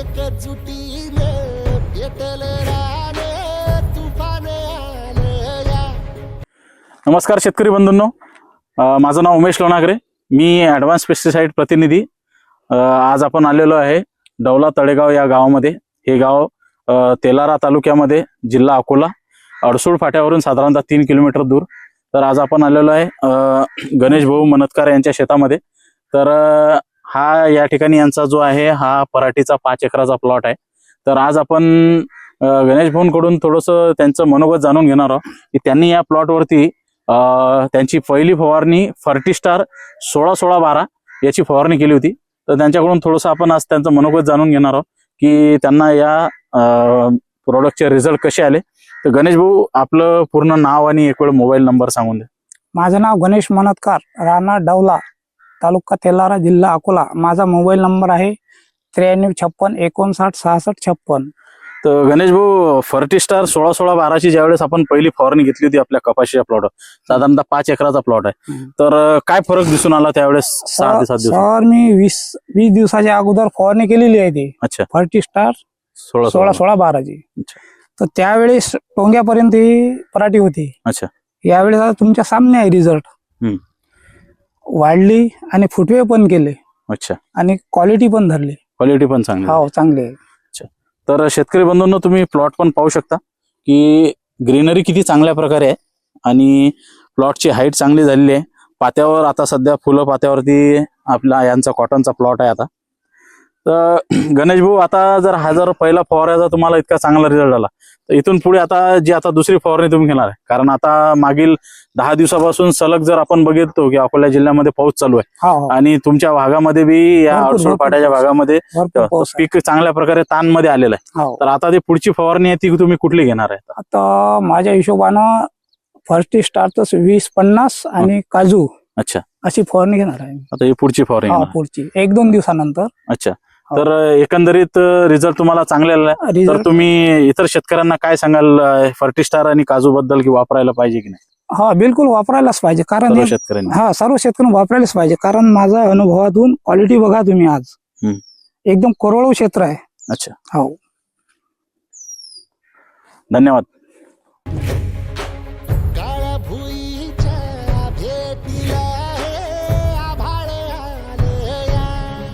एकजुटीने पेटल राने तुफान आलं या. नमस्कार शेतकरी बंधूंनो. अ, माझं नाव उमेश लोणागरे. मी ॲडव्हान्स पेस्टिसाईड प्रतिनिधी. अ, आज आपण आलेलो आहे डवला तळेगाव या गावामध्ये. हे गाव अ, तेलारा तालुक्यामध्ये जिल्हा अकोला अडसूळ फाट्यावरून साधारणतः तीन किलोमीटर दूर. तर आज आपण आलेलो आहे अ, गणेश भाऊ मनतकार यांच्या शेतामध्ये. तर अ, हा या ठिकाणी यांचा जो आहे हा पराठीचा पाच एकराचा प्लॉट आहे. तर आज आपण गणेश भाऊंकडून थोडंसं त्यांचं मनोगत जाणून घेणार आहोत की त्यांनी या प्लॉटवरती त्यांची पहिली फवारणी फर्टिस्टार सोळा सोळा बारा याची फवारणी केली होती. तर त्यांच्याकडून थोडंसं आपण आज त्यांचं मनोगत जाणून घेणार आहोत की त्यांना या प्रोडक्टचे रिझल्ट कसे आले. तर गणेश भाऊ आपलं पूर्ण नाव आणि एक वेळ मोबाईल नंबर सांगून द्या. माझं नाव गणेश मनतकार राणा डवला. तालुका तेलारा जिल्हा अकोला. माझा मोबाईल नंबर आहे त्र्याण्णव छप्पन एकोणसाठ सहासष्ट छप्पन. तर गणेश भाऊ फर्टिस्टार सोळा सोळा बाराची ज्यावेळेस आपण पहिली फवारणी घेतली होती आपल्या कपाशीच्या प्लॉट साधारणतः पाच एकराचा प्लॉट आहे. तर काय फरक दिसून आला त्यावेळेस सहा ते सात दिवस सर मी वीस वीस दिवसाच्या अगोदर फवारणी केलेली आहे ती. अच्छा. फर्टी स्टार सोळा सोळा. सोळा बाराची. तर त्यावेळेस टोंग्यापर्यंत ही पराठी होती. अच्छा. यावेळेस आता तुमच्या सामने आहे रिझल्ट. वाढली आणि फुटवे पण केले अच्छा. आणि क्वालिटी पण धरली. क्वालिटी पण चांगली. हो चांगली आहे. तर शेतकरी बंधूंनो तुम्ही प्लॉट पण पाहू शकता की ग्रीनरी किती चांगल्या प्रकारे आहे आणि प्लॉटची हाईट चांगली झालेली आहे. पात्यावर आता सध्या फुलं पात्यावरती आपला यांचा कॉटनचा प्लॉट आहे आता. तर गणेश भाऊ आता जर हा जर पहिला फवाराचा तुम्हाला इतका चांगला रिझल्ट आला तर इथून पुढे आता जी आता दुसरी फवारणी तुम्ही घेणार आहे कारण आता मागील दहा दिवसापासून सलग जर आपण बघितलो की अकोला जिल्ह्यामध्ये पाऊस चालू आहे. आणि तुमच्या भागामध्ये बी या अडसोड पाट्याच्या. भागामध्ये. पीक चांगल्या प्रकारे ताणमध्ये आलेलं आहे. हो. तर आता ती पुढची फवारणी आहे ती तुम्ही कुठली घेणार आहे? आता माझ्या हिशोबानं फर्स्ट स्टारचं वीस पन्नास आणि काजू अच्छा. अशी फवारणी घेणार आहे आता ही पुढची फवारणी. पुढची. एक दोन दिवसानंतर. अच्छा. हो. तर एकंदरीत रिझल्ट तुम्हाला चांगले तर तुम्ही इतर शेतकऱ्यांना काय सांगाल फर्टिस्टार आणि काजू बद्दल की वापरायला पाहिजे की नाही? हा बिलकुल वापरायलाच पाहिजे. कारण शेतकऱ्यांनी. हा सर्व शेतकरी वापरायलाच पाहिजे. कारण माझा अनुभवातून क्वालिटी बघा तुम्ही आज. एकदम करोडो क्षेत्र आहे. अच्छा. हो. धन्यवाद. भेटी